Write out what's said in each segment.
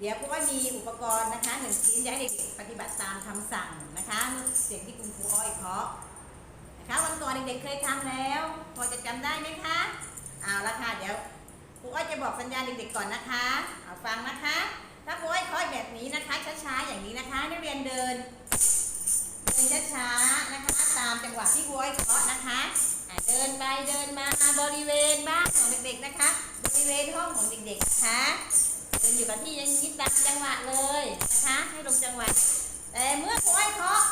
เดี๋ยวครูอ้อยมีอุปกรณ์นะคะหนึ่งชิ้นจะให้เด็กๆปฏิบัติตามคำสั่งนะคะเสียงที่คุณครูอ้อยเคาะนะคะวันก่อนเด็กๆเคยทำแล้ว พอจะจำได้ไหมคะเอาละค่ะเดี๋ยวครูอ้อยจะบอกสัญญาณเด็กๆก่อนนะคะเอาฟังนะคะ ถ้าครูอ้อยเคาะแบบนี้นะคะช้าๆอย่างนี้นะคะนักเรียนเดินเดินช้าๆนะคะตามจังหวะที่ครูอ้อยเคาะนะคะอะเดินไปเดินมาบริเวณบ้านของเด็กๆนะคะ บริเวณห้องของเด็กๆนะคะ เดินอยู่กับที่ยังนี้ตามจังหวะเลยนะคะ ให้ลงจังหวะ แต่เมื่อครูอ้อยเคาะ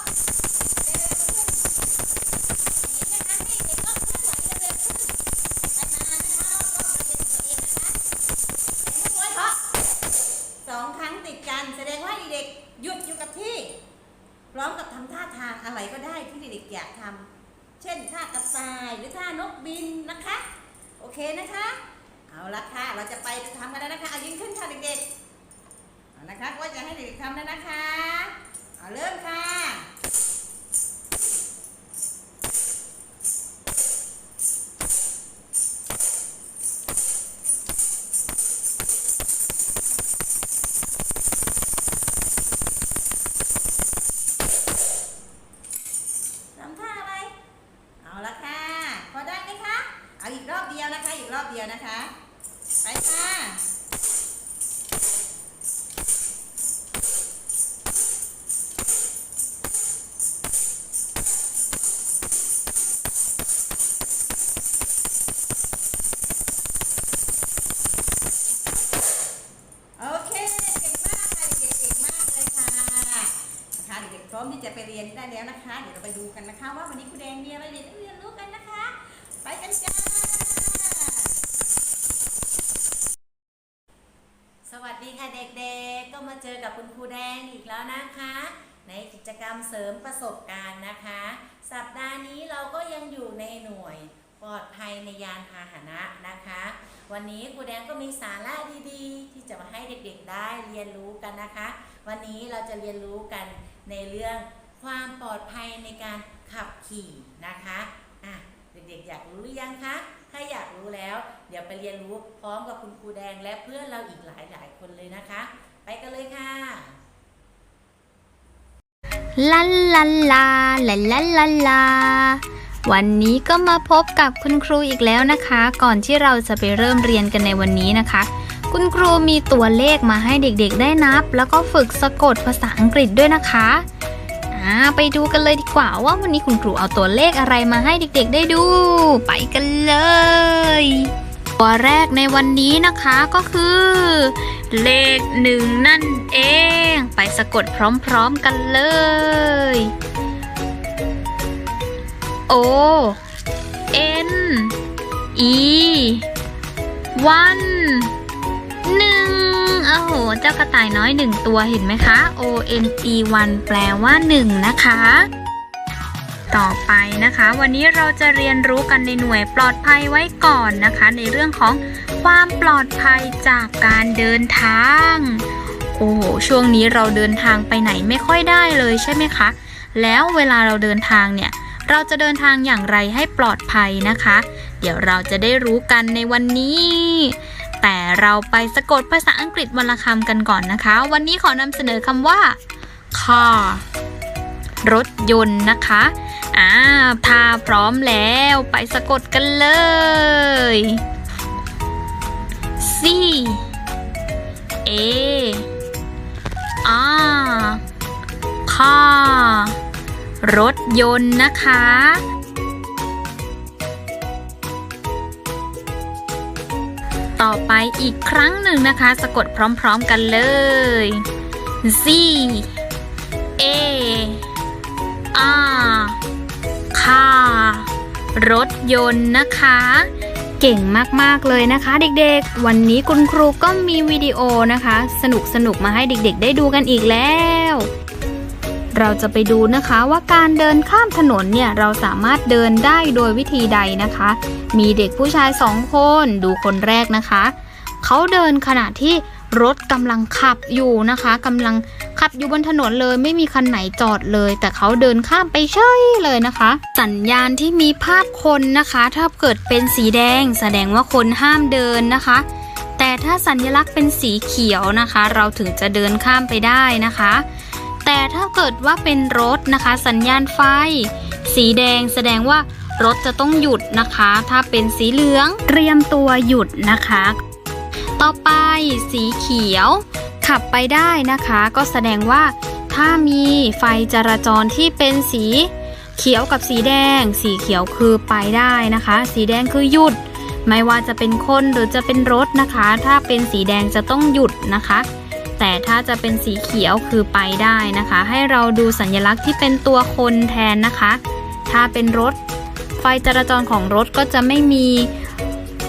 เร็วางนี้นะคะให้มานะคะรอบๆบริเวณของตัวเองนะคะแต่เมื่อครูอ้อยเคาะสองครั้งติดกันแสดงว่าเด็กหยุดอยู่กับที่พร้อมกับทำท่าทางอะไรก็ได้ที่เด็กๆอยากทำเช่นท่ากระต่ายหรือท่านกบินนะคะ โอเคนะคะ เอาละค่ะ เราจะไปทำกันแล้วนะคะเอายิงขึ้นค่ะเด็กๆเอานะคะก็จะให้เด็กๆทำแล้วนะคะ เอาเริ่มค่ะ แล้วนะคะ เดี๋ยวเราไปดูกันนะคะ ว่าวันนี้ครูแดงมีอะไรเด็กๆเรียนรู้กันนะคะ ไปกันจ้าสวัสดีค่ะเด็กๆ ก็มาเจอกับคุณครูแดงอีกแล้วนะคะ ในกิจกรรมเสริมประสบการณ์นะคะ สัปดาห์นี้เราก็ยังอยู่ในหน่วยปลอดภัยในยานพาหนะนะคะ วันนี้ครูแดงก็มีสาระดีๆ ที่จะมาให้เด็กๆได้เรียนรู้กันนะคะ วันนี้เราจะเรียนรู้กันในเรื่อง ความปลอดภัยในการขับขี่นะคะอะเด็กๆอยากรู้หรือยังคะ ถ้าอยากรู้แล้ว เดี๋ยวไปเรียนรู้พร้อมกับคุณครูแดงและเพื่อนเราอีกหลายๆคนเลยนะคะ ไปกันเลยค่ะลาลาลาลาลาลาลาวันนี้ก็มาพบกับคุณครูอีกแล้วนะคะ ก่อนที่เราจะไปเริ่มเรียนกันในวันนี้นะคะ คุณครูมีตัวเลขมาให้เด็กๆได้นับ แล้วก็ฝึกสะกดภาษาอังกฤษด้วยนะคะ อ่าไปดูกันเลยดีกว่าว่าวันนี้คุณครูเอาตัวเลขอะไรมาให้เด็กๆ ได้ดู ไปกันเลย ตัวแรกในวันนี้นะคะก็คือ เลขหนึ่งนั่นเอง ไปสะกดพร้อมๆกันเลย O N E วันหนึ่งโอ้โห เจ้ากระต่ายน้อยหนึ่งตัวเห็นไหมคะ O N E วันแปลว่าหนึ่งนะคะ ต่อไปนะคะ วันนี้เราจะเรียนรู้กันในหน่วยปลอดภัยไว้ก่อนนะคะ ในเรื่องของความปลอดภัยจากการเดินทาง โอ้โห ช่วงนี้เราเดินทางไปไหนไม่ค่อยได้เลยใช่ไหมคะ แล้วเวลาเราเดินทางเนี่ยเราจะเดินทางอย่างไรให้ปลอดภัยนะคะ เดี๋ยวเราจะได้รู้กันในวันนี้ แต่เราไปสะกดภาษาอังกฤษวันละคำกันก่อนนะคะ วันนี้ขอนำเสนอคำว่า car รถยนต์นะคะอ่าถ้าพร้อมแล้วไปสะกดกันเลย C A R car รถยนต์นะคะ ต่อไปอีกครั้งหนึ่งนะคะ สะกดพร้อมๆกันเลย Z A R car รถยนต์นะคะ เก่งมากๆเลยนะคะ เด็กๆ วันนี้คุณครูก็มีวิดีโอนะคะ สนุกๆ มาให้เด็กๆ ได้ดูกันอีกแล้ว เราจะไปดูนะคะว่าการเดินข้ามถนนเนี่ยเราสามารถเดินได้โดยวิธีใดนะคะ มีเด็กผู้ชายสองคนดูคนแรกนะคะ เขาเดินขณะที่รถกำลังขับอยู่นะคะกำลังขับอยู่บนถนนเลยไม่มีคันไหนจอดเลย แต่เขาเดินข้ามไปเฉยเลยนะคะ สัญญาณที่มีภาพคนนะคะ ถ้าเกิดเป็นสีแดง แสดงว่าคนห้ามเดินนะคะ แต่ถ้าสัญลักษณ์เป็นสีเขียวนะคะ เราถึงจะเดินข้ามไปได้นะคะ แต่ถ้าเกิดว่าเป็นรถนะคะ สัญญาณไฟ สีแดงแสดงว่ารถจะต้องหยุดนะคะ ถ้าเป็นสีเหลืองเตรียมตัวหยุดนะคะ ต่อไปสีเขียว ขับไปได้นะคะ ก็แสดงว่า ถ้ามีไฟจราจรที่เป็นสีเขียวกับสีแดง สีเขียวคือไปได้นะคะ สีแดงคือหยุด ไม่ว่าจะเป็นคนหรือจะเป็นรถนะคะ ถ้าเป็นสีแดงจะต้องหยุดนะคะ แต่ถ้าจะเป็นสีเขียวคือไปได้นะคะ ให้เราดูสัญลักษณ์ที่เป็นตัวคนแทนนะคะ ถ้าเป็นรถ ไฟจราจรของรถก็จะไม่มี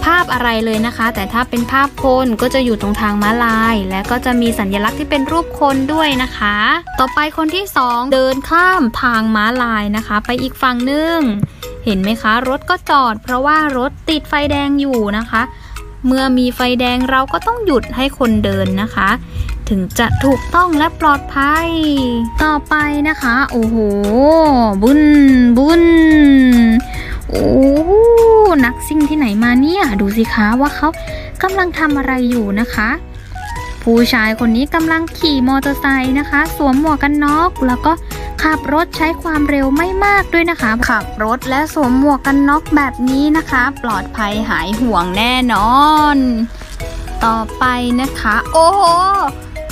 ภาพอะไรเลยนะคะ แต่ถ้าเป็นภาพคนก็จะอยู่ตรงทางม้าลาย และก็จะมีสัญลักษณ์ที่เป็นรูปคนด้วยนะคะ ต่อไปคนที่สองเดินข้ามทางม้าลายนะคะ ไปอีกฝั่งหนึ่งเห็นไหมคะ รถก็จอด เพราะว่ารถติดไฟแดงอยู่นะคะ เมื่อมีไฟแดงเราก็ต้องหยุดให้คนเดินนะคะ ถึงจะถูกต้องและปลอดภัย ต่อไปนะคะ โอ้โห บุญบุญโอ้นักซิ่งที่ไหนมาเนี่ย ดูสิคะว่าเขากำลังทำอะไรอยู่นะคะ ผู้ชายคนนี้กำลังขี่มอเตอร์ไซค์นะคะ สวมหมวกกันน็อกแล้วก็ขับรถใช้ความเร็วไม่มากด้วยนะคะ ขับรถและสวมหมวกกันน็อกแบบนี้นะคะ ปลอดภัยหายห่วงแน่นอน ต่อไปนะคะ โอ้โห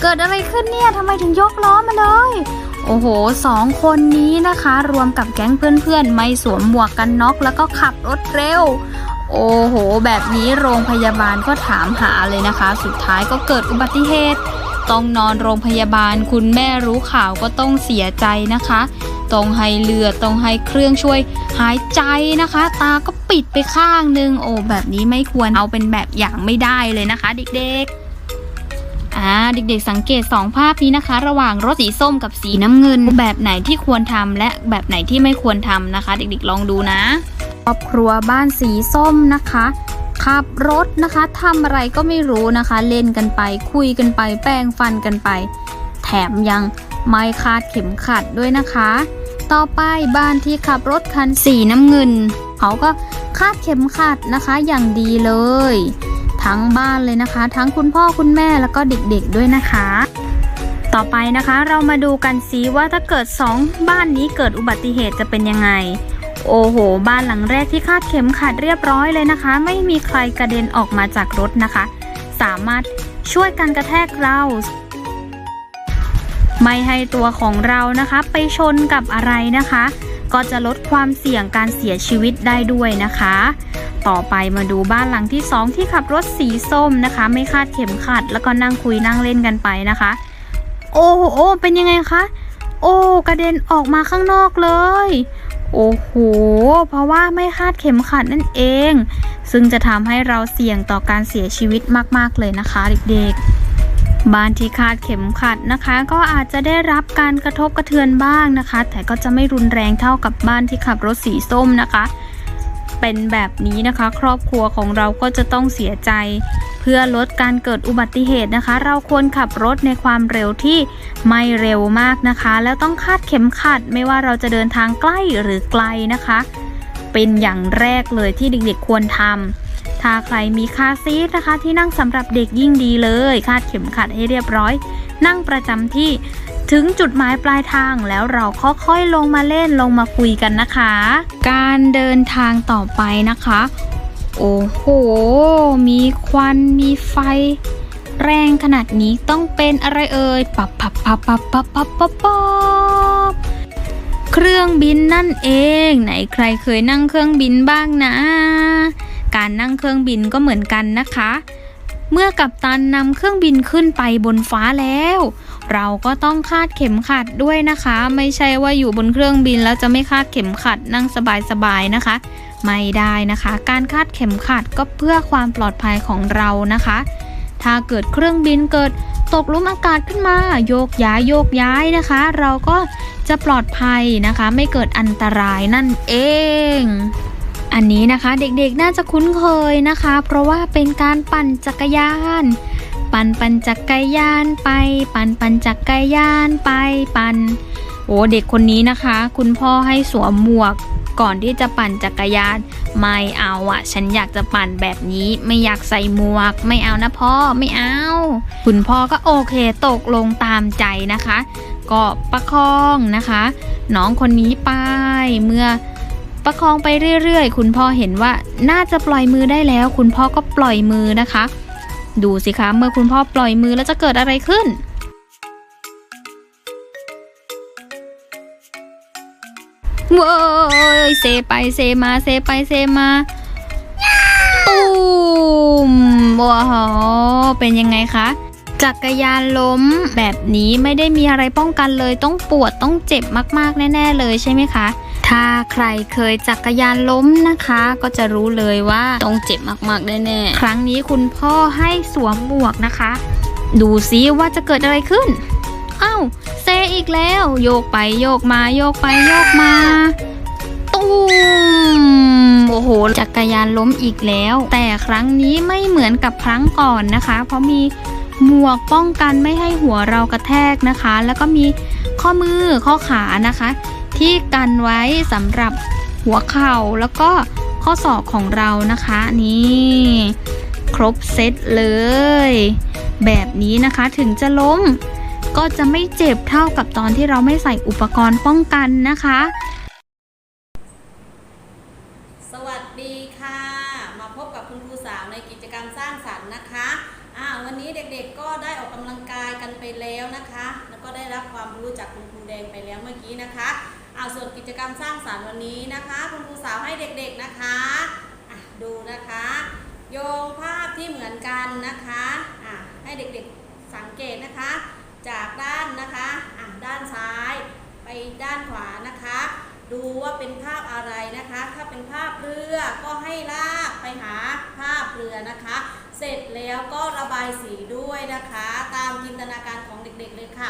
เกิดอะไรขึ้นเนี่ยทำไมถึงยกล้อมาเลย โอ้โหสองคนนี้นะคะ รวมกับแก๊งเพื่อนๆ ไม่สวมหมวกกันน็อกแล้วก็ขับรถเร็ว โอ้โห แบบนี้โรงพยาบาลก็ถามหาเลยนะคะ สุดท้ายก็เกิดอุบัติเหตุ ต้องนอนโรงพยาบาล คุณแม่รู้ข่าวก็ต้องเสียใจนะคะ ต้องให้เลือดต้องให้เครื่องช่วยหายใจนะคะ ตาก็ปิดไปข้างหนึง โอ้แบบนี้ไม่ควรเอาเป็นแบบอย่างไม่ได้เลยนะคะ เด็กๆ อ่าเด็กๆสังเกต 2 ภาพนี้นะคะ ระหว่างรถสีส้มกับสีน้ำเงิน แบบไหนที่ควรทำและแบบไหนที่ไม่ควรทำนะคะ เด็กๆลองดูนะครอบครัวบ้านสีส้มนะคะขับรถนะคะทำอะไรก็ไม่รู้นะคะ เล่นกันไป คุยกันไป แป้งฟันกันไป แถมยังไม่คาดเข็มขัดด้วยนะคะ ต่อไปบ้านที่ขับรถคันสีน้ำเงิน เขาก็คาดเข็มขัดนะคะอย่างดีเลย ทั้งบ้านเลยนะคะ ทั้งคุณพ่อคุณแม่แล้วก็เด็กๆด้วยนะคะ ต่อไปนะคะเรามาดูกันซิว่าถ้าเกิด 2 บ้านนี้เกิดอุบัติเหตุจะเป็นยังไง โอ้โห บ้านหลังแรกที่คาดเข็มขัดเรียบร้อยเลยนะคะ ไม่มีใครกระเด็นออกมาจากรถนะคะ สามารถช่วยกันกระแทกเราไม่ให้ตัวของเรานะคะ ไปชนกับอะไรนะคะ ก็จะลดความเสี่ยงการเสียชีวิตได้ด้วยนะคะ ต่อไปมาดูบ้านหลังที่ 2 ที่ขับรถสีส้มนะคะ ไม่คาดเข็มขัด แล้วก็นั่งคุยนั่งเล่นกันไปนะคะ โอ้โหโอ้เป็นยังไงคะ โอ้กระเด็นออกมาข้างนอกเลย โอ้โห เพราะว่าไม่คาดเข็มขัดนั่นเอง ซึ่งจะทำให้เราเสี่ยงต่อการเสียชีวิตมากๆเลยนะคะเด็กๆบ้านที่คาดเข็มขัดนะคะ ก็อาจจะได้รับการกระทบกระเทือนบ้างนะคะ แต่ก็จะไม่รุนแรงเท่ากับบ้านที่ขับรถสีส้มนะคะ เป็นแบบนี้นะคะ ครอบครัวของเราก็จะต้องเสียใจ เพื่อลดการเกิดอุบัติเหตุนะคะ เราควรขับรถในความเร็วที่ไม่เร็วมากนะคะ แล้วต้องคาดเข็มขัดไม่ว่าเราจะเดินทางใกล้หรือไกลนะคะ เป็นอย่างแรกเลยที่เด็กๆควรทำถ้าใครมีคาซีทนะคะ ที่นั่งสำหรับเด็กยิ่งดีเลย คาดเข็มขัดให้เรียบร้อย นั่งประจำที่ ถึงจุดหมายปลายทางแล้วเราค่อยๆลงมาเล่นลงมาคุยกันนะคะ การเดินทางต่อไปนะคะ โอ้โห มีควันมีไฟ แรงขนาดนี้ต้องเป็นอะไรเอ่ยปับปับปับปับปับปับปับปับเครื่องบินนั่นเอง ไหนใครเคยนั่งเครื่องบินบ้างนะ การนั่งเครื่องบินก็เหมือนกันนะคะ เมื่อกัปตันนำเครื่องบินขึ้นไปบนฟ้าแล้ว เราก็ต้องคาดเข็มขัดด้วยนะคะ ไม่ใช่ว่าอยู่บนเครื่องบินแล้วจะไม่คาดเข็มขัดนั่งสบายๆนะคะ ไม่ได้นะคะ การคาดเข็มขัดก็เพื่อความปลอดภัยของเรานะคะ ถ้าเกิดเครื่องบินเกิดตกลุมอากาศขึ้นมา โยกย้ายโยกย้ายนะคะ เราก็จะปลอดภัยนะคะ ไม่เกิดอันตรายนั่นเองอันนี้นะคะเด็กๆน่าจะคุ้นเคยนะคะ เพราะว่าเป็นการปั่นจักรยาน ปั่นปั่นจักรยานไป ปั่นปั่นจักรยานไปปั่นโอ้เด็กคนนี้นะคะ คุณพ่อให้สวมหมวกก่อนที่จะปั่นจักรยาน ไม่เอาอะฉันอยากจะปั่นแบบนี้ ไม่อยากใส่หมวก ไม่เอานะพ่อไม่เอา คุณพ่อก็โอเคตกลงตามใจนะคะ ก็ประคองนะคะ น้องคนนี้ไปเมื่อประคองไปเรื่อยๆ คุณพ่อเห็นว่าน่าจะปล่อยมือได้แล้ว คุณพ่อก็ปล่อยมือนะคะ ดูสิคะเมื่อคุณพ่อปล่อยมือแล้วจะเกิดอะไรขึ้น เว้ยเซไปเซมาเซไปเซมาตูมว้าวเป็นยังไงคะจักรยานล้มแบบนี้ไม่ได้มีอะไรป้องกันเลยต้องปวดต้องเจ็บมากๆ แน่ ๆ เลยใช่ไหมคะ ถ้าใครเคยจักรยานล้มนะคะ ก็จะรู้เลยว่าต้องเจ็บมากๆแน่ๆครั้งนี้คุณพ่อให้สวมหมวกนะคะ ดูซิว่าจะเกิดอะไรขึ้นอ้าวเซอีกแล้ว โยกไปโยกมา โยกไปโยกมาตูมโอ้โหจักรยานล้มอีกแล้ว แต่ครั้งนี้ไม่เหมือนกับครั้งก่อนนะคะ เพราะมีหมวกป้องกันไม่ให้หัวเรากระแทกนะคะ แล้วก็มีข้อมือข้อขานะคะ ที่กันไว้สำหรับหัวเข่าแล้วก็ข้อศอกของเรานะคะนี่ครบเซตเลย แบบนี้นะคะถึงจะล้ม ก็จะไม่เจ็บเท่ากับตอนที่เราไม่ใส่อุปกรณ์ป้องกันนะคะ สวัสดีค่ะ มาพบกับคุณครูสาวในกิจกรรมสร้างสรรค์นะคะอ่าวันนี้เด็กๆก็ได้ออกกำลังกายกันไปแล้วนะคะ แล้วก็ได้รับความรู้จากคุณครูแดงไปแล้วเมื่อกี้นะคะ เอาส่วนกิจกรรมสร้างสรรค์วันนี้นะคะ คุณครูสาวให้เด็กๆนะคะะดูนะคะ โยงภาพที่เหมือนกันนะคะะให้เด็กๆสังเกตนะคะ จากด้านนะคะะด้านซ้ายไปด้านขวานะคะ ดูว่าเป็นภาพอะไรนะคะ ถ้าเป็นภาพเรือก็ให้ลากไปหาภาพเรือนะคะ เสร็จแล้วก็ระบายสีด้วยนะคะ ตามจินตนาการของเด็กๆเลยค่ะ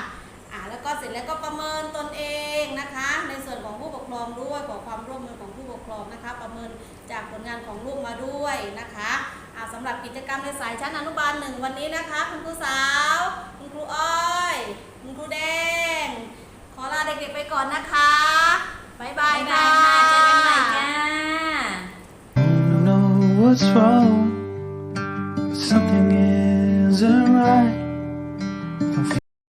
อ่าแล้วก็เสร็จแล้วก็ประเมินตนเองนะคะ ในส่วนของผู้ปกครองด้วยขอความร่วมมือของผู้ปกครองนะคะ ประเมินจากผลงานของลูกมาด้วยนะคะอ่าสำหรับกิจกรรมในสายชั้นอนุบาลหนึ่งวันนี้นะคะ คุณครูสาว คุณครูอ้อย คุณครูแดง ขอลาเด็กๆไปก่อนนะคะบ๊ายบายค่ะเจอกันใหม่ค่ะ